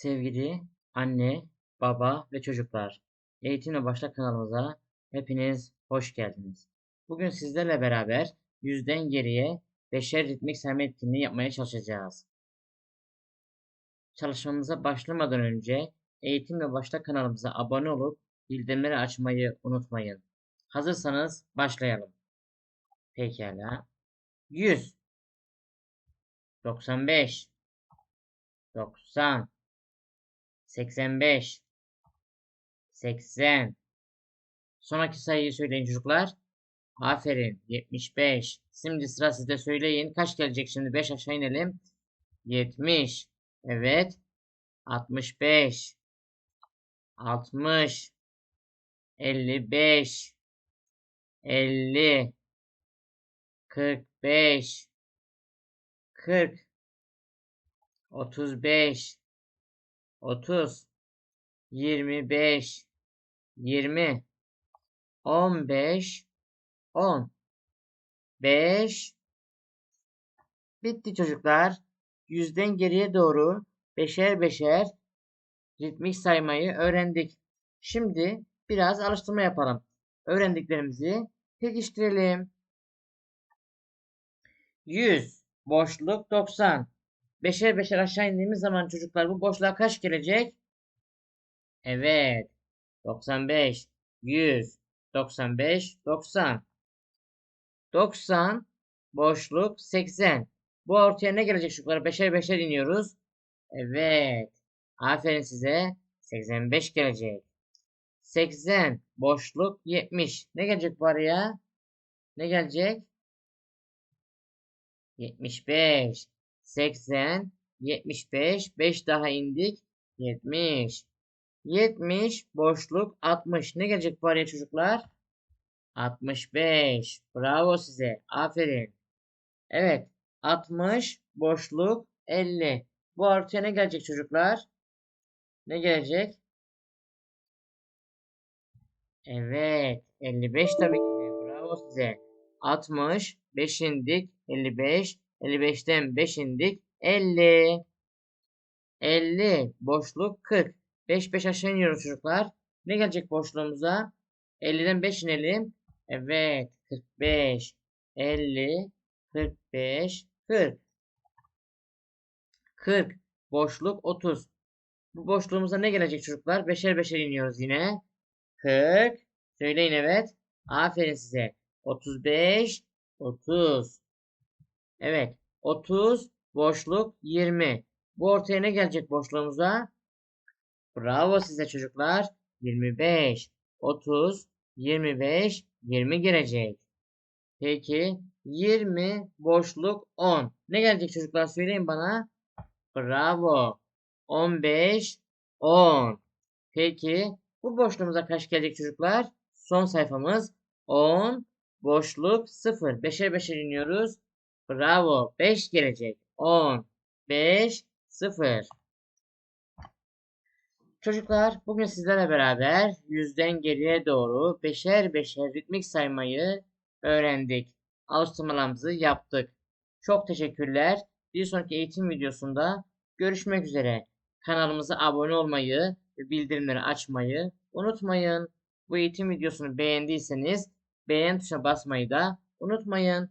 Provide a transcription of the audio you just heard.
Sevgili anne, baba ve çocuklar, Eğitimle Başla kanalımıza hepiniz hoş geldiniz. Bugün sizlerle beraber yüzden geriye beşer ritmik sayma etkinliği yapmaya çalışacağız. Çalışmamıza başlamadan önce Eğitimle Başla kanalımıza abone olup bildirimleri açmayı unutmayın. Hazırsanız başlayalım. Pekala. 100 95 90 85 80 Sonraki sayıyı söyleyin çocuklar. Aferin. 75. Şimdi sıra sizde söyleyin. Kaç gelecek şimdi? 5 aşağı inelim. 70. Evet. 65. 60. 55. 50. 45. 40. 35. 30 25 20 15 10 5 Bitti çocuklar. Yüzden geriye doğru beşer beşer ritmik saymayı öğrendik. Şimdi biraz alıştırma yapalım. Öğrendiklerimizi pekiştirelim. 100 boşluk 90 Beşer beşer aşağı indiğimiz zaman çocuklar bu boşluğa kaç gelecek? Evet. 95, 100, 95, 90. 90 boşluk 80. Bu ortaya ne gelecek çocuklar? Beşer beşer iniyoruz. Evet. Aferin size. 85 gelecek. 80 boşluk 70. Ne gelecek bu araya? Ne gelecek? 75. 80, 75, 5 daha indik. 70. 70 boşluk 60. Ne gelecek bu araya çocuklar? 65. Bravo size. Aferin. Evet. 60 boşluk 50. Bu ortaya ne gelecek çocuklar? Ne gelecek? Evet. 55 tabii ki. Bravo size. 60. 5 indik. 55. 55'ten 5 indik. 50. 50. Boşluk 40. 5 5 aşağı iniyoruz çocuklar. Ne gelecek boşluğumuza? 50'den 5 inelim. Evet. 45. 50. 45. 40. 40. Boşluk 30. Bu boşluğumuza ne gelecek çocuklar? Beşer beşer iniyoruz yine. 40. Söyleyin evet. Aferin size. 35. 30. Evet. 30 boşluk 20. Bu ortaya ne gelecek boşluğumuza? Bravo size çocuklar. 25, 30, 25, 20 girecek. Peki 20 boşluk 10. Ne gelecek çocuklar söyleyin bana. Bravo. 15, 10. Peki bu boşluğumuza kaç gelecek çocuklar? Son sayfamız 10 boşluk 0. Beşer beşer iniyoruz. Bravo. 5 gelecek. 10, 5, 0. Çocuklar bugün sizlerle beraber yüzden geriye doğru beşer beşer ritmik saymayı öğrendik. Alıştırmalarımızı yaptık. Çok teşekkürler. Bir sonraki eğitim videosunda görüşmek üzere. Kanalımıza abone olmayı ve bildirimleri açmayı unutmayın. Bu eğitim videosunu beğendiyseniz beğen tuşuna basmayı da unutmayın.